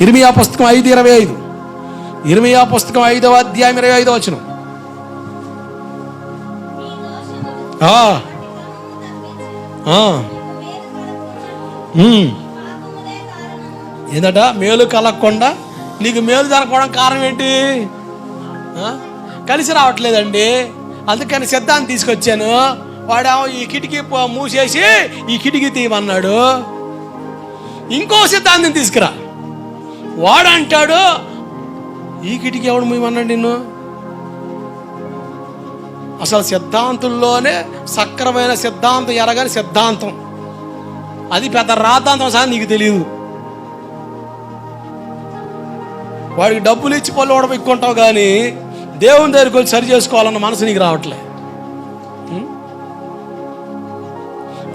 ఇరిమియా పుస్తకం ఐదు ఇరవై ఐదు. ఇరిమియా పుస్తకం ఐదవ అధ్యాయం ఇరవై ఐదవ వచ్చిన ఏంటట మేలు కలగకుండా నీకు మేలు జరగకపోవడం కారణం ఏంటి? కలిసి రావట్లేదండి. అందుకని సిద్ధాంతం తీసుకొచ్చాను. వాడేమో ఈ కిటికీ మూసేసి ఈ కిటికీ తీయమన్నాడు. ఇంకో సిద్ధాంతం తీసుకురా. వాడు అంటాడు ఈ కిటికీ ఎవడు మూయమన్నాడు నిన్ను? అసలు సిద్ధాంతుల్లోనే సక్రమైన సిద్ధాంతం ఎరగని సిద్ధాంతం. అది పెద్ద రాద్ధాంతం సార్ నీకు తెలియదు వాడికి డబ్బులు ఇచ్చి పళ్ళు ఓడపెక్కుంటావు కానీ దేవుని దగ్గరికి వచ్చి సరి చేసుకోవాలన్న మనసు నీకు రావట్లే.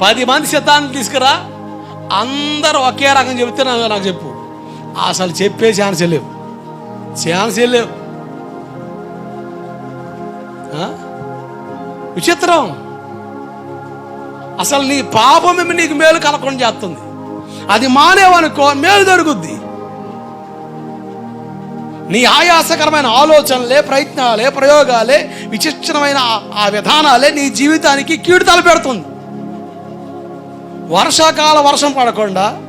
పది మంది సిద్ధాంతం తీసుకురా అందరూ ఒకే రకం చెబితే నాకు చెప్పు. అసలు చెప్పే ఛాన్స్ లేవు. ఛాన్స్ లేవు. విచిత్రం. అసలు నీ పాపం నీకు మేలు కలగకుండా చేస్తుంది. అది మానేవనుకో మేలు జరుగుద్ది. నీ ఆయాసకరమైన ఆలోచనలే ప్రయత్నాలే ప్రయోగాలే విచిత్రమైన ఆ- ఆ విధానాలే నీ జీవితానికి కీడు తలపెడుతుంది. వర్షాకాల వర్షం పడకుండా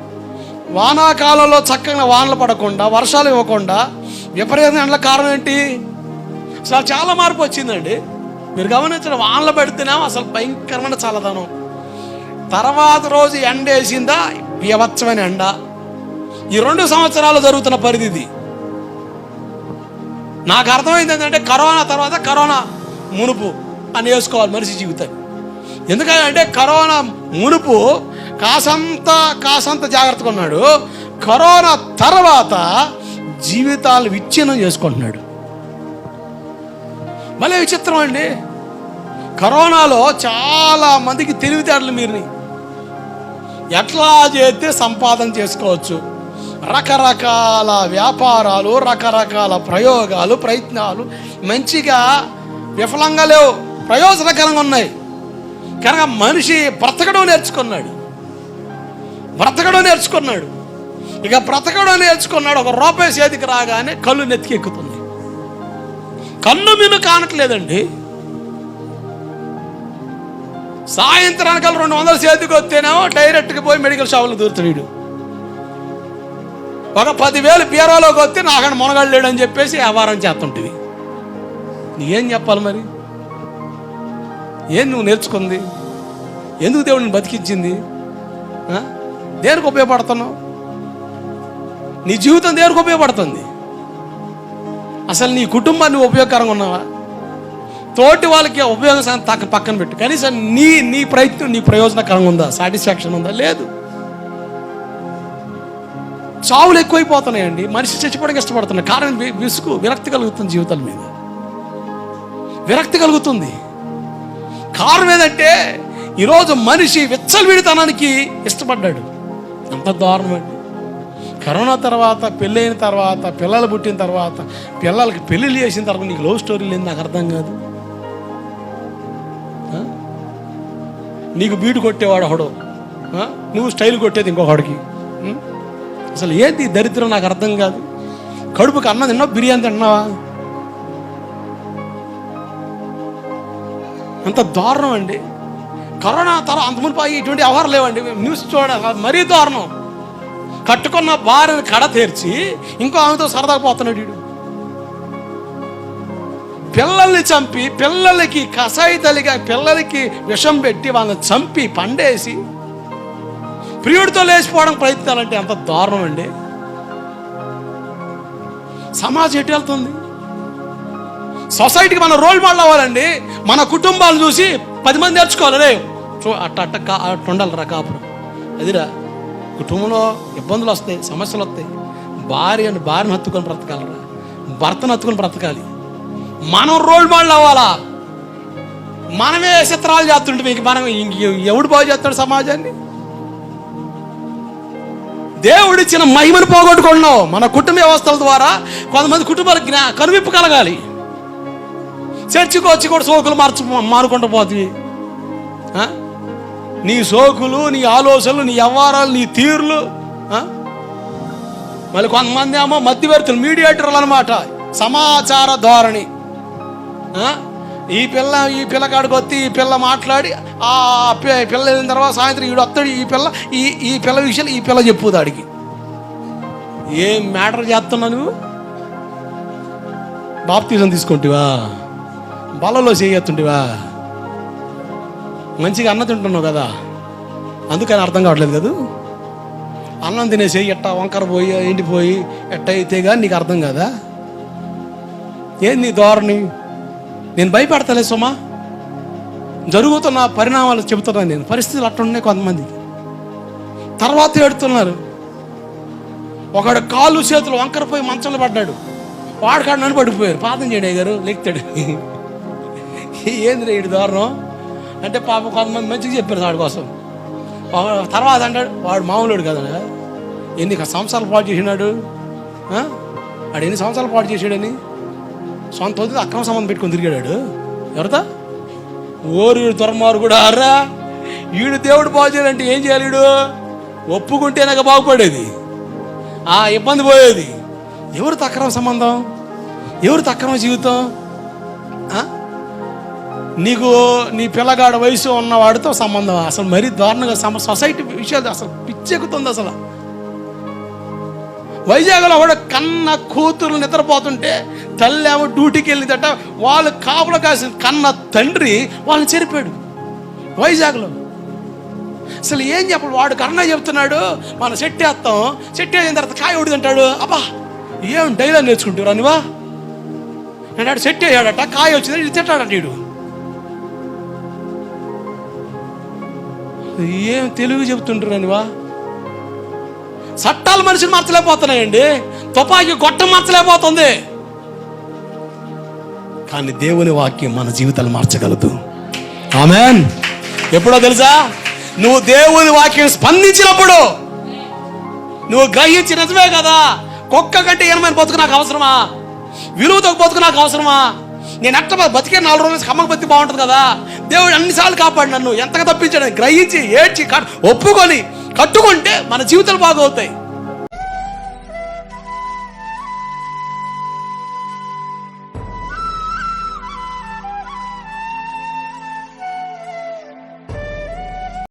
వానాకాలంలో చక్కగా వానలు పడకుండా వర్షాలు ఇవ్వకుండా విపరీతమైన ఎండల కారణం ఏంటి? అసలు చాలా మార్పు వచ్చిందండి. మీరు గమనించిన వానలు పెడితేనేమో అసలు భయంకరమైన చల్లదనం. తర్వాత రోజు ఎండ వేసిందా? బీభత్సమైన ఎండ. ఈ రెండు సంవత్సరాలు జరుగుతున్న పరిధిది నాకు అర్థమైంది ఏంటంటే కరోనా తర్వాత కరోనా మునుపు అని వేసుకోవాలి మనిషి జీవితాన్ని. ఎందుకంటే కరోనా మునుపు కాసంత కాసంత జాగ్రత్తగా ఉన్నాడు. కరోనా తర్వాత జీవితాలు విచ్ఛిన్నం చేసుకుంటున్నాడు. మళ్ళీ విచిత్రం అండి. కరోనాలో చాలా మందికి తెలివితేటలు మీరుని. ఎట్లా చేస్తే సంపాదన చేసుకోవచ్చు? రకరకాల వ్యాపారాలు రకరకాల ప్రయోగాలు ప్రయత్నాలు మంచిగా విఫలంగా లేవు. ప్రయోజనకరంగా ఉన్నాయి. కనుక మనిషి బ్రతకడం నేర్చుకున్నాడు. బ్రతకడం నేర్చుకున్నాడు. ఇక బ్రతకడం నేర్చుకున్నాడు. ఒక రూపాయి చేతికి రాగానే కళ్ళు నెత్తికెక్కుతుంది కన్ను మిన్ను కానట్లేదండి. సాయంత్రానికి రెండు వందల చేతికి వస్తేనేమో డైరెక్ట్గా పోయి మెడికల్ షాపులు దూరుతాడు ఒక పదివేలు బీరోలోకి వస్తే నాకన్నా మునగాడు అని చెప్పేసి వ్యాపారం చేస్తుంటివి. నీకేం చెప్పాలి మరి? ఏం నువ్వు నేర్చుకుంది? ఎందుకు దేవుడిని బతికించింది ఆ? దేనికి ఉపయోగపడుతున్నావు? నీ జీవితం దేనికి ఉపయోగపడుతుంది? అసలు నీ కుటుంబాన్ని ఉపయోగకరంగా ఉన్నావా? తోటి వాళ్ళకి ఉపయోగం తక్క పక్కన పెట్టు. కనీసం నీ నీ ప్రయత్నం నీ ప్రయోజనకరంగా ఉందా? సాటిస్ఫాక్షన్ ఉందా? లేదు. చావులు ఎక్కువైపోతున్నాయండి. మనిషి చచ్చిపోవడానికి ఇష్టపడుతున్నాయి కారణం విసుగు విరక్తి కలుగుతుంది జీవితాల మీద. విరక్తి కలుగుతుంది. కారణం ఏంటంటే ఈరోజు మనిషి విచ్చలవిడితనానికి ఇష్టపడ్డాడు. అంత దారుణం అండి. కరోనా తర్వాత పెళ్ళైన తర్వాత పిల్లలు పుట్టిన తర్వాత పిల్లలకి పెళ్ళిళ్ళు చేసిన తర్వాత నీకు లవ్ స్టోరీ లేదు నాకు అర్థం కాదు. నీకు బీటు కొట్టేవాడు ఒకడు. నువ్వు స్టైల్ కొట్టేది ఇంకొకడికి. అసలు ఏది దరిద్రం నాకు అర్థం కాదు. కడుపుకి అన్నం తిన్నావు? బిర్యానీ తిన్నావా? అంత దారుణం అండి. కరోనా తర అంత మునుపు ఇటువంటి వ్యవహారం లేవండి. న్యూస్ చూడ మరీ దారుణం. కట్టుకున్న భార్యను కడ తీర్చి ఇంకో ఆమెతో సరదాగా పోతున్నాడు వీడు. పిల్లల్ని చంపి పిల్లలకి కసాయి తల్లిగా పిల్లలకి విషం పెట్టి వాళ్ళని చంపి పండేసి ప్రియుడితో లేచిపోవడం ప్రయత్నాలంటే ఎంత దారుణం అండి సమాజం ఎటు వెళ్తుంది? సొసైటీకి మన రోల్ మోడల్ అవ్వాలండి. మన కుటుంబాలు చూసి పది మంది నేర్చుకోవాలి అట్ట అట్ట కా అట్ట ఉండాలిరా కాపురం. అదిరా కుటుంబంలో ఇబ్బందులు వస్తాయి సమస్యలు వస్తాయి. భార్యను భార్యను హత్తుకొని బ్రతకాలరా భర్తను హత్తుకొని బ్రతకాలి. మనం రోల్ మోడల్ అవ్వాలా? మనమే చిత్రాలు చేస్తుంటే మీకు మనం ఇంక ఎవడు బాగు చేస్తాడు సమాజాన్ని? దేవుడిచ్చిన మహిమను పోగొట్టుకున్నావు మన కుటుంబ వ్యవస్థల ద్వారా కొంతమంది కుటుంబాలకు జ్ఞా కనువిప్పు కలగాలి. చర్చికి వచ్చి కూడా సోకులు మార్చు మారుకుంటూ పోతుంది నీ సోకులు నీ ఆలోచనలు నీ వ్యవహారాలు నీ తీరులు మళ్ళీ కొంతమంది ఏమో మధ్యవర్తులు మీడియేటర్లు అనమాట సమాచార ధోరణి. ఈ పిల్ల ఈ పిల్లకాడికి వచ్చి ఈ పిల్ల మాట్లాడి ఆ పిల్ల వెళ్ళిన తర్వాత సాయంత్రం ఈడు వస్తాడు ఈ పిల్ల ఈ ఈ పిల్ల విషయాలు ఈ పిల్ల చెప్పు దాడికి ఏం మ్యాటర్ చేస్తున్నా నువ్వు? బాప్తీసం తీసుకుంటివా? బలలో చేయత్తుంటివా మంచిగా అన్నం తింటున్నావు కదా? అందుకని అర్థం కావట్లేదు కదా? అన్నం తినేసి ఎట్టా వంకర పోయి ఎండిపోయి ఎట్ట అయితే కానీ నీకు అర్థం కదా? ఏంది నీ ధోరణి? నేను భయపెడతలే సుమా. జరుగుతున్న పరిణామాలు చెబుతున్నాను నేను. పరిస్థితులు అట్టున్నాయి కొంతమంది. తర్వాత ఏడుతున్నారు. ఒకడు కాళ్ళు చేతులు వంకరపోయి మంచంలో పడ్డాడు. వాడికాడు నన్ను పడిపోయారు. పాదం చేయడే గారు లెక్తాడు. ఏంది రేడు దారుణం అంటే పాప కొంతమంది మంచిగా చెప్పారు వాడి కోసం. తర్వాత అంటాడు వాడు మామూలుడు కదా. ఎన్ని సంవత్సరాలు పాటు చేసినాడు? వాడు ఎన్ని సంవత్సరాలు పాటు చేసాడని సొంత వద్దు అక్రమ సంబంధం పెట్టుకొని తిరిగాడు. ఎవరితో ఓరు దుర్మారు కూడా అర్రా వీడు దేవుడు బాగు చేయాలంటే ఏం చేయాలి వీడు ఒప్పుకుంటే నాకు బాగుపడేది. ఆ ఇబ్బంది పోయేది. ఎవరు అక్రమ సంబంధం? ఎవరు అక్రమ జీవితం? నీకు నీ పిల్లగాడ వయసు ఉన్నవాడితో సంబంధం. అసలు మరీ దారుణంగా సమ సొసైటీ విషయాలు అసలు పిచ్చెక్కుతుంది అసలు. వైజాగ్లో వాడు కన్న కూతురు నిద్రపోతుంటే తల్లి ఏమో డ్యూటీకి వెళ్ళిందట వాళ్ళు కాపుల కాసిన కన్న తండ్రి వాళ్ళని చెరిపాడు వైజాగ్లో. అసలు ఏం చెప్పడు? వాడు కన్నా చెప్తున్నాడు మనం సెట్ వేస్తాం సెట్ అయిన తర్వాత కాయ ఉడిదంటాడు అబ్బా ఏం డైలాగ్ నేర్చుకుంటారు అనివా అంటాడు సెట్ కాయ వచ్చింది ఇది తిట్టాడట వీడు ఏం తెలుగు చెప్తుంటారా వా? చట్టాలు మనిషిని మార్చలేకపోతున్నాయండి. తుపాకి గొట్టం మార్చలేకపోతుంది. కానీ దేవుని వాక్యం మన జీవితాలు మార్చగలదు. ఆమెన్. ఎప్పుడో తెలుసా? నువ్వు దేవుని వాక్యం స్పందించినప్పుడు నువ్వు గ్రహించి నిజమే కదా. కుక్క కంటే ఏమైనా బతుకు నాకు అవసరమా? విలువతో బతుకు నాకు అవసరమా? నేను ఎట్ట బతికే నాలుగు రోజులు కమ్మక బతికి బాగుంటుంది కదా. దేవుడు అన్నిసార్లు కాపాడు నన్ను? ఎంతగా తప్పించాడు? గ్రహించి ఏడ్చి ఒప్పుకొని కట్టుకుంటే మన జీవితాలు బాగవుతాయి.